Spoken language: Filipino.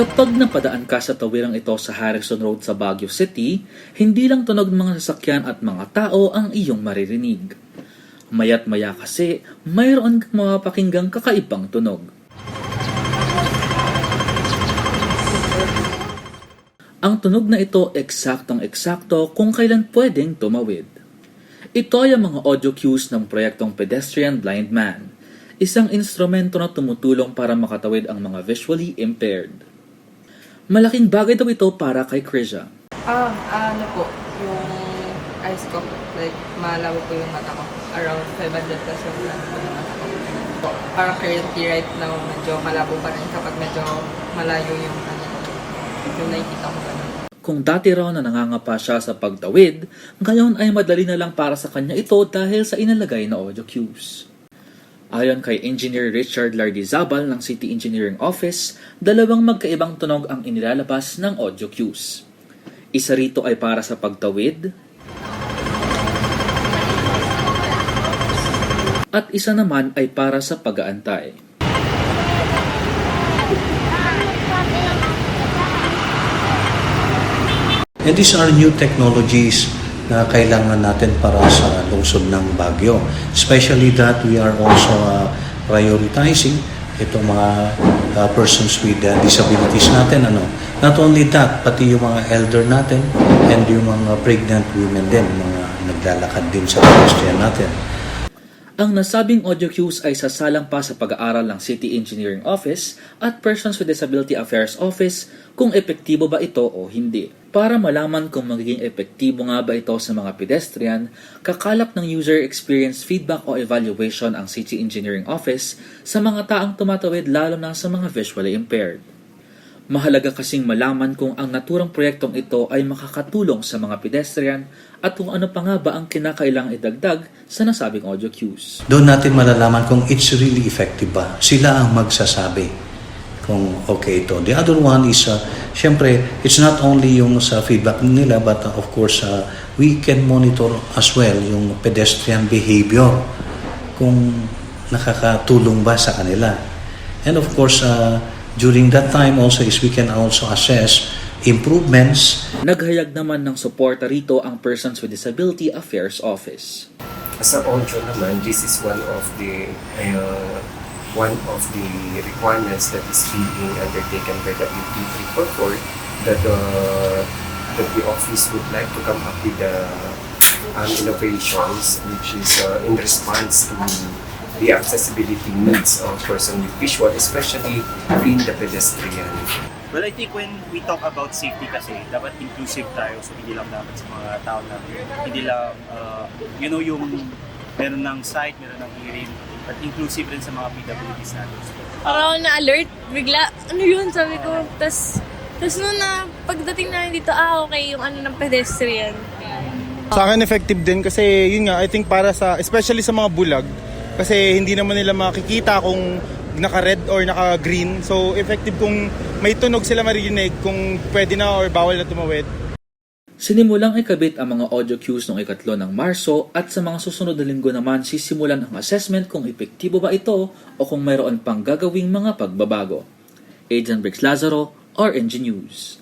Kapag napadaan ka sa tawirang ito sa Harrison Road sa Baguio City, hindi lang tunog ng mga sasakyan at mga tao ang iyong maririnig. Mayat maya kasi, mayroon kang mapapakinggang kakaibang tunog. Ang tunog na ito eksaktong eksakto kung kailan pwedeng tumawid. Ito ay ang mga audio cues ng proyektong Pedestrian Blind Man, isang instrumento na tumutulong para makatawid ang mga visually impaired. Malaking bagay daw ito para kay Krisha. Ah, ano po, yung eyes ko, like, malabo po yung mata ko. Around 500 plus yung lens po ng mata ko. Parang currently right now, medyo malabo pa rin kapag medyo malayo yung ano, yung nakikita ko ganun. Kung dati raw na nangangapa siya sa pagtawid, ngayon ay madali na lang para sa kanya ito dahil sa inalagay na audio cues. Ayon kay Engineer Richard Lardizabal ng City Engineering Office, dalawang magkaibang tunog ang inilalabas ng audio cues. Isa rito ay para sa pagtawid, at isa naman ay para sa pag-aantay. And these are new technologies na kailangan natin para sa lungsod ng Baguio. Especially that we are also uh, prioritizing itong mga uh, persons with uh, disabilities natin. Ano. Not only that, pati yung mga elder natin and yung mga pregnant women din, mga naglalakad din sa pedestrian natin. Ang nasabing audio cues ay sasalang pa sa pag-aaral ng City Engineering Office at Persons with Disability Affairs Office kung epektibo ba ito o hindi. Para malaman kung magiging epektibo nga ba ito sa mga pedestrian, kakalap ng User Experience Feedback o Evaluation ang City Engineering Office sa mga taang tumatawid lalo na sa mga visually impaired. Mahalaga kasing malaman kung ang naturang proyektong ito ay makakatulong sa mga pedestrian at kung ano pa nga ba ang kinakailang idagdag sa nasabing audio cues. Doon natin malalaman kung it's really effective ba. Sila ang magsasabi kung okay ito. The other one is, uh, syempre, it's not only yung sa feedback nila, but uh, of course, uh, we can monitor as well yung pedestrian behavior kung nakakatulong ba sa kanila. And of course, uh, during that time also is we can also assess improvements Naghayag naman ng suporta rito ang Persons with Disability Affairs Office. As a ONCHO naman, this is one of the uh, one of the requirements that is being undertaken by WP344 that uh, that the office would like to come up with the um, innovations which is uh, in response to the accessibility needs of person with visual, especially in the pedestrian. Well, I think when we talk about safety kasi, dapat inclusive tayo. So, hindi lang dapat sa mga tao na hindi lang, uh, you know, yung meron ng sight, meron ng hearing, but inclusive rin sa mga PWDs natin. So, Parang ako na-alert, bigla, ano yun, sabi ko, tas, tas nung na, pagdating namin dito, ah, okay, yung ano ng pedestrian. Sa akin effective din kasi yun nga I think para sa especially sa mga bulag kasi hindi naman nila makikita kung naka-red or naka-green. So effective kung may tunog sila marinig kung pwede na or bawal na tumawid. Sinimulang ikabit ang mga audio cues noong ikatlo ng Marso at sa mga susunod na linggo naman sisimulan ang assessment kung epektibo ba ito o kung mayroon pang gagawing mga pagbabago. Agent Briggs Lazaro, RNG News.